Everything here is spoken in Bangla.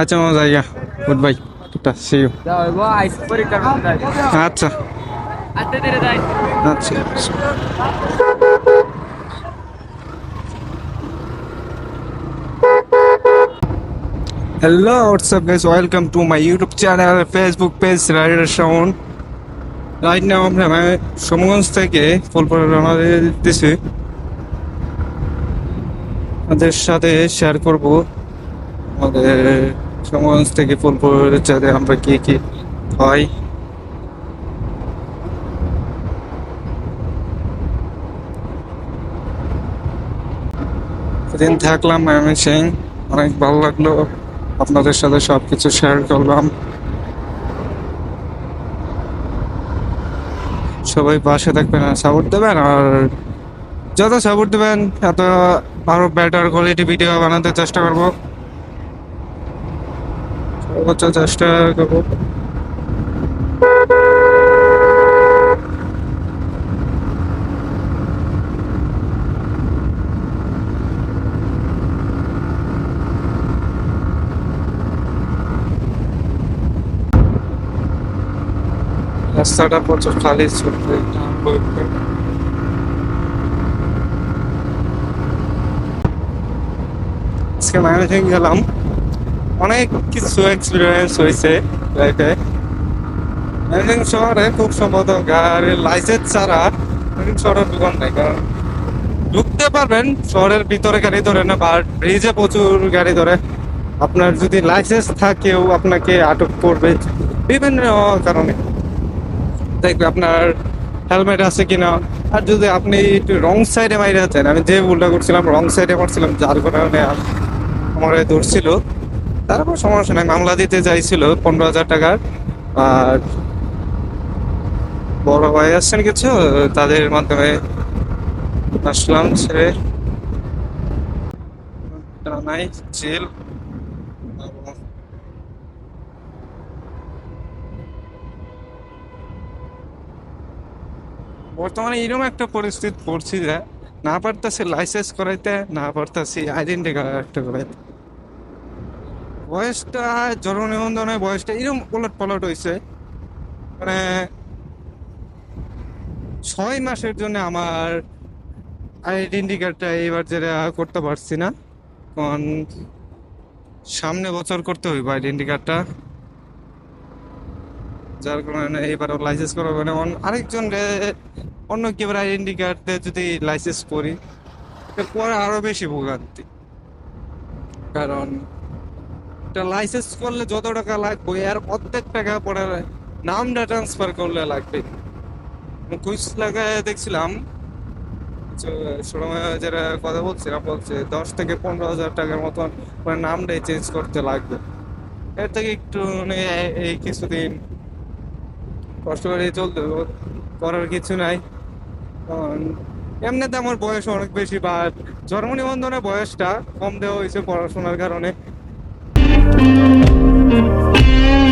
আচ্ছা আমার জায়গা good bye tata see you যাই আচ্ছা। যাই আচ্ছা। What's up guys? Welcome to my YouTube channel, Facebook page, Rider Sound. Right now আমরা সমগঞ্জ থেকে ফুলপুরে রওনা দিতেছি। আমাদের সাথে শেয়ার করব। আমাদের সমগঞ্জ থেকে ফুলপুর যাতে আমরা কি কি হয়। সেদিন থাকলাম আমি সিং অনেক ভালো লাগল। আপনাদের সাথে সব কিছু শেয়ার করলাম। সবাই পাশে থাকবেন আর সাপোর্ট দেবেন আর যত সাপোর্ট দেবেন, এত আরও বেটার কোয়ালিটি ভিডিও বানাতে চেষ্টা করব। সর্বোচ্চ চেষ্টা করব রাস্তাটা প্রচুর খালি চলবে আজকে ম্যানেজিং গেলাম অনেক কিছু এক্সপিরিয়েন্স হয়েছে লাইফে শহরে খুব সম্ভবত গাড়ির লাইসেন্স ছাড়া ম্যানেজিং শহরের দোকান নাই, কারণ ঢুকতে পারবেন, শহরের ভিতরে গাড়ি ধরে না, বা ব্রিজে প্রচুর গাড়ি ধরে। আপনার যদি লাইসেন্স থাকেও আপনাকে আটক করবে বিভিন্ন কারণে। দেখবে আপনার হেলমেট আছে কিনা। আর যদি আপনি একটু রং সাইডে মাইরে আছেন আমি যে ভুলটা করছিলাম রং সাইডে মারছিলাম, যার কারণে আমার ধরছিল। তারপর সমস্যা নাই। মামলা দিতে চাইছিল পনেরো হাজার টাকার। আর বড় ভাই আসছেন কিছু, তাদের মাধ্যমে আসলাম ছেড়ে। নাই, জেল। বর্তমানে এরকম একটা পরিস্থিতি পড়ছি যে, না পারতাছি লাইসেন্স করাইতে, না পারতাছি আইডেন্টি কার্ড করাইতে। বয়সটা জন্ম নিবন্ধনের বয়সটা এরকম পলট পলট হয়েছে মানে ছয় মাসের জন্য আমার আইডেন্টি কার্ডটা এবার যেটা করতে পারছি না। কারণ সামনে বছর করতে হইব আইডেন্টি কার্ডটা। যার কারণে এবার লাইসেন্স করা মানে আরেকজন অন্য কেউ আইডেন্টি কার্ড দিয়ে যদি লাইসেন্স করি পরে আরও বেশি ভোগান্তি। কারণ একটা লাইসেন্স করলে যত টাকা লাগবে, এর অর্ধেক টাকা পরে নামটা ট্রান্সফার করলে লাগবে। কুইজ লাগায় দেখছিলাম সময় যারা কথা বলছিলাম বলছে দশ থেকে পনেরো হাজার টাকার মতন নামটাই চেঞ্জ করতে লাগবে। এর থেকে একটু মানে এই কিছুদিন কষ্ট করে চলতে করার কিছু নাই। এমনিতে আমার বয়স অনেক বেশি, বা জন্ম নিবন্ধনের বয়সটা কম দেওয়া হয়েছে পড়াশোনার কারণে। Thank you.